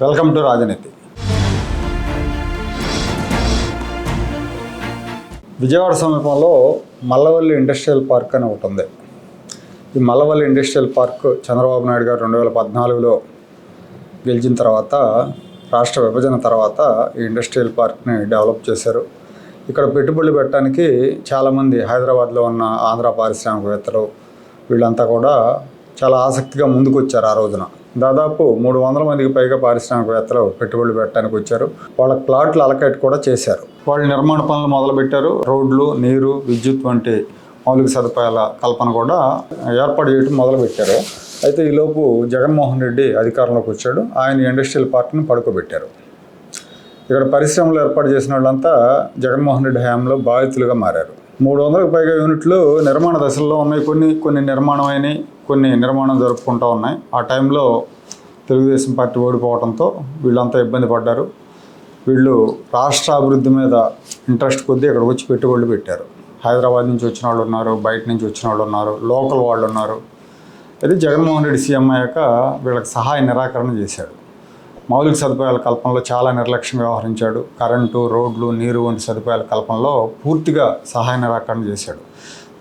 Welcome to రాజనీతి. విజయవాడ సమీపంలో Mallavalli industrial park అని ఒకటి ఉంది. ఈ మల్లవల్లి ఇండస్ట్రియల్ పార్క్ చంద్రబాబు నాయుడు గారు రెండు వేల పద్నాలుగులో గెలిచిన తర్వాత రాష్ట్ర విభజన తర్వాత ఈ ఇండస్ట్రియల్ పార్క్ని డెవలప్ చేశారు. ఇక్కడ పెట్టుబడులు పెట్టడానికి చాలామంది హైదరాబాద్లో ఉన్న ఆంధ్ర పారిశ్రామికవేత్తలు వీళ్ళంతా కూడా చాలా ఆసక్తిగా ముందుకు వచ్చారు ఆ రోజున. దాదాపు మూడు వందల మందికి పైగా పారిశ్రామికవేత్తలు పెట్టుబడులు పెట్టడానికి వచ్చారు. వాళ్ళ ప్లాట్లు అలకట్ కూడా చేశారు. వాళ్ళు నిర్మాణ పనులు మొదలుపెట్టారు. రోడ్లు నీరు విద్యుత్ వంటి మౌలిక సదుపాయాల కల్పన కూడా ఏర్పాటు చేయడం మొదలుపెట్టారు. అయితే ఈలోపు జగన్మోహన్ రెడ్డి అధికారంలోకి వచ్చాడు. ఆయన ఇండస్ట్రియల్ పార్క్ని పడుకోబెట్టారు. ఇక్కడ పరిశ్రమలు ఏర్పాటు చేసిన వాళ్ళంతా జగన్మోహన్ రెడ్డి హయాంలో బాధితులుగా మారారు. మూడు వందలకు పైగా యూనిట్లు నిర్మాణ దశల్లో ఉన్నాయి. కొన్ని కొన్ని నిర్మాణమైనవి కొన్ని నిర్మాణం జరుపుకుంటూ ఉన్నాయి. ఆ టైంలో తెలుగుదేశం పార్టీ ఓడిపోవడంతో వీళ్ళంతా ఇబ్బంది పడ్డారు. వీళ్ళు రాష్ట్ర అభివృద్ధి మీద ఇంట్రెస్ట్ కొద్దీ ఇక్కడికి వచ్చి పెట్టుబడులు పెట్టారు. హైదరాబాద్ నుంచి వచ్చిన వాళ్ళు ఉన్నారు బయట నుంచి వచ్చిన వాళ్ళు ఉన్నారు లోకల్ వాళ్ళు ఉన్నారు. అయితే జగన్మోహన్ రెడ్డి సీఎం అయ్యాక వీళ్ళకి సహాయ నిరాకరణ చేశాడు. మౌలిక సదుపాయాల కల్పనలో చాలా నిర్లక్ష్యం వ్యవహరించాడు. కరెంటు రోడ్లు నీరు వంటి సదుపాయాల కల్పనలో పూర్తిగా సహాయ నిరాకరణ చేశాడు.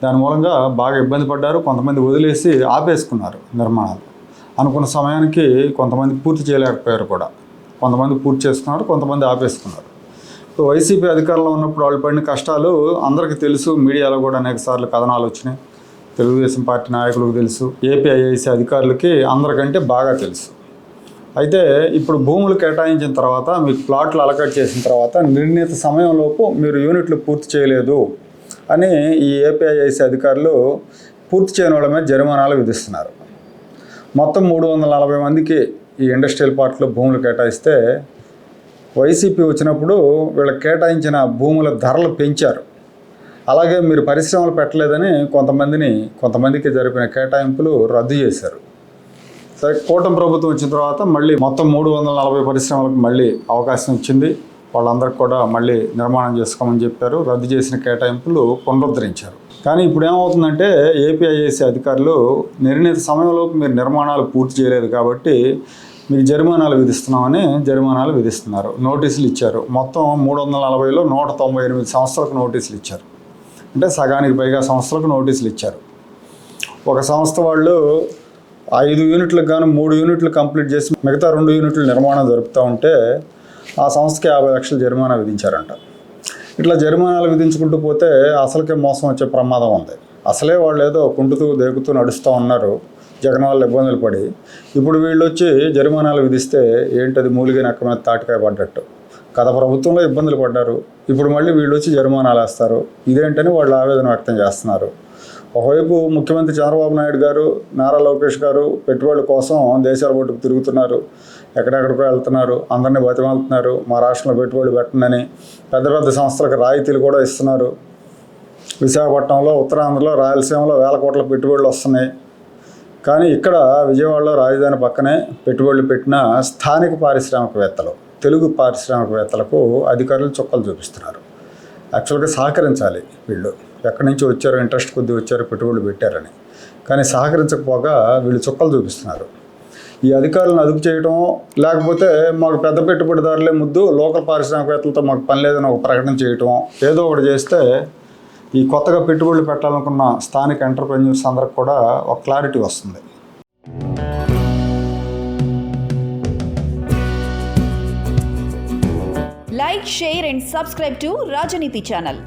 దాని మూలంగా బాగా ఇబ్బంది పడ్డారు కొంతమంది వదిలేసి ఆపేసుకున్నారు నిర్మాణాలు. అనుకున్న సమయానికి కొంతమంది పూర్తి చేయలేకపోయారు కూడా. కొంతమంది పూర్తి చేసుకున్నారు కొంతమంది ఆపేసుకున్నారు. ఇప్పుడు వైసీపీ అధికారంలో ఉన్నప్పుడు వాళ్ళు పడిన కష్టాలు అందరికీ తెలుసు మీడియాలో కూడా అనేక సార్లు కథనాలు వచ్చినాయి. తెలుగుదేశం పార్టీ నాయకులకు తెలుసు ఏపీఐఐసి అధికారులకి అందరికంటే బాగా తెలుసు. అయితే ఇప్పుడు భూములు కేటాయించిన తర్వాత మీకు ప్లాట్లు అలకట్ చేసిన తర్వాత నిర్ణీత సమయంలోపు మీరు యూనిట్లు పూర్తి చేయలేదు. అని ఈ ఏపీఐఐసి అధికారులు పూర్తి చేయని వాళ్ళ మీద జరిమానాలు విధిస్తున్నారు. మొత్తం మూడు వందల నలభై మందికి ఈ ఇండస్ట్రియల్ పార్క్లో భూములు కేటాయిస్తే వైసీపీ వచ్చినప్పుడు వీళ్ళకి కేటాయించిన భూముల ధరలు పెంచారు. అలాగే మీరు పరిశ్రమలు పెట్టలేదని కొంతమందిని కొంతమందికి జరిపిన కేటాయింపులు రద్దు చేశారు. సరే కూటమి ప్రభుత్వం వచ్చిన తర్వాత మళ్ళీ మొత్తం మూడు వందల నలభై పరిశ్రమలకు మళ్ళీ అవకాశం ఇచ్చింది వాళ్ళందరికీ కూడా మళ్ళీ నిర్మాణం చేసుకోమని చెప్పారు. రద్దు చేసిన కేటాయింపులు పునరుద్ధరించారు. కానీ ఇప్పుడు ఏమవుతుందంటే ఏపీఐఏసీ అధికారులు నిర్ణీత సమయంలోపు మీరు నిర్మాణాలు పూర్తి చేయలేదు కాబట్టి మీకు జరిమానాలు విధిస్తున్నామని జరిమానాలు విధిస్తున్నారు. నోటీసులు ఇచ్చారు. మొత్తం మూడు వందల నలభైలో నూట తొంభై ఎనిమిది సంస్థలకు నోటీసులు ఇచ్చారు. అంటే సగానికి పైగా సంస్థలకు నోటీసులు ఇచ్చారు. ఒక సంస్థ వాళ్ళు ఐదు యూనిట్లకు గాను మూడు యూనిట్లు కంప్లీట్ చేసి మిగతా రెండు యూనిట్లు నిర్మాణం జరుపుతూ ఉంటే ఆ సంస్థకి యాభై లక్షలు జరిమానా విధించారంట. ఇట్లా జరిమానాలు విధించుకుంటూ పోతే అసలుకే మోసం వచ్చే ప్రమాదం ఉంది. అసలే వాళ్ళు ఏదో కుంటుతూ దేకుతూ నడుస్తూ ఉన్నారు. జగన్ వాళ్ళు ఇబ్బందులు పడి. ఇప్పుడు వీళ్ళు వచ్చి జరిమానాలు విధిస్తే ఏంటది మూలిగే నక్క మీద తాటికాయ పడ్డట్టు. గత ప్రభుత్వంలో ఇబ్బందులు పడ్డారు. ఇప్పుడు మళ్ళీ వీళ్ళు వచ్చి జరిమానాలు వేస్తారు. ఇదేంటని వాళ్ళు ఆవేదన వ్యక్తం చేస్తున్నారు. ఒకవైపు ముఖ్యమంత్రి చంద్రబాబు నాయుడు గారు నారా లోకేష్ గారు పెట్టుబడుల కోసం దేశాల పట్టుకు తిరుగుతున్నారు ఎక్కడెక్కడికో వెళ్తున్నారు అందరినీ బతిమాలుతున్నారు మా రాష్ట్రంలో పెట్టుబడులు పెట్టండి పెద్ద పెద్ద సంస్థలకు రాయితీలు కూడా ఇస్తున్నారు. విశాఖపట్నంలో ఉత్తరాంధ్రలో రాయలసీమలో వేల కోట్ల పెట్టుబడులు వస్తున్నాయి. కానీ ఇక్కడ విజయవాడలో రాజధాని పక్కనే పెట్టుబడులు పెట్టిన స్థానిక పారిశ్రామికవేత్తలు తెలుగు పారిశ్రామికవేత్తలకు అధికారులు చుక్కలు చూపిస్తున్నారు. యాక్చువల్గా సహకరించాలి వీళ్ళు. ఎక్కడి నుంచి వచ్చారో ఇంట్రెస్ట్ కొద్దిగా వచ్చారో పెట్టుబడులు పెట్టారని. కానీ సహకరించకపోగా వీళ్ళు చుక్కలు చూపిస్తున్నారు. ఈ అధికారులను అదుపు చేయడం లేకపోతే మాకు పెద్ద పెట్టుబడిదారులే ముద్దు లోకల్ పారిశ్రామికవేత్తలతో మాకు పని లేదని ఒక ప్రకటన చేయటం ఏదో ఒకటి చేస్తే ఈ కొత్తగా పెట్టుబడులు పెట్టాలనుకున్న స్థానిక ఎంటర్ప్రెన్యూర్స్ అందరికి కూడా ఒక క్లారిటీ వస్తుంది. Like share and subscribe to Rajaneeti channel.